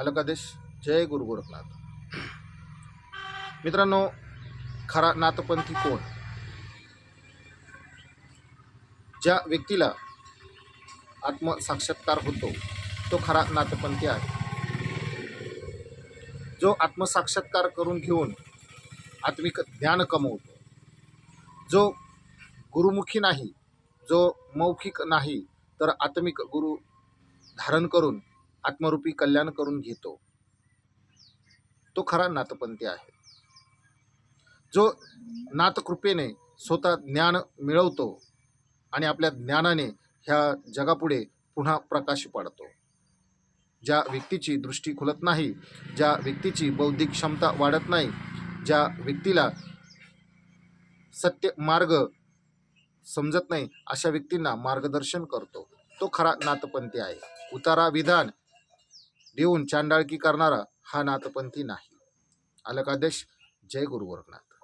अलकादेश जय गुरु गोरखनाथ. मित्रांनो खरा नाथपंथी कोण? ज्या व्यक्तीला आत्मसाक्षात्कार होतो तो खरा नाथपंथी आहे. जो आत्मसाक्षात्कार करून घेऊन आत्मिक ज्ञान कमवतो जो गुरुमुखी नाही जो मौखिक नाही तर आत्मिक गुरु धारण करून आत्मरूपी कल्याण करून घेतो. तो खरा नाथपंथी आहे. जो नाथकृपेने स्वतः ज्ञान मिळवतो आणि आपल्या ज्ञानाने ह्या जगापुढे पुन्हा प्रकाश पाडतो. ज्या व्यक्तीची दृष्टी खुलत नाही ज्या व्यक्तीची बौद्धिक क्षमता वाढत नाही ज्या व्यक्तीला सत्य मार्ग समजत नाही अशा व्यक्तींना मार्गदर्शन करतो. तो खरा नाथपंथी आहे. उतारा विधान देऊन चांडाळकी करणारा हा नाथपंथी नाही. आलं का देश जय गुरु गोरखनाथ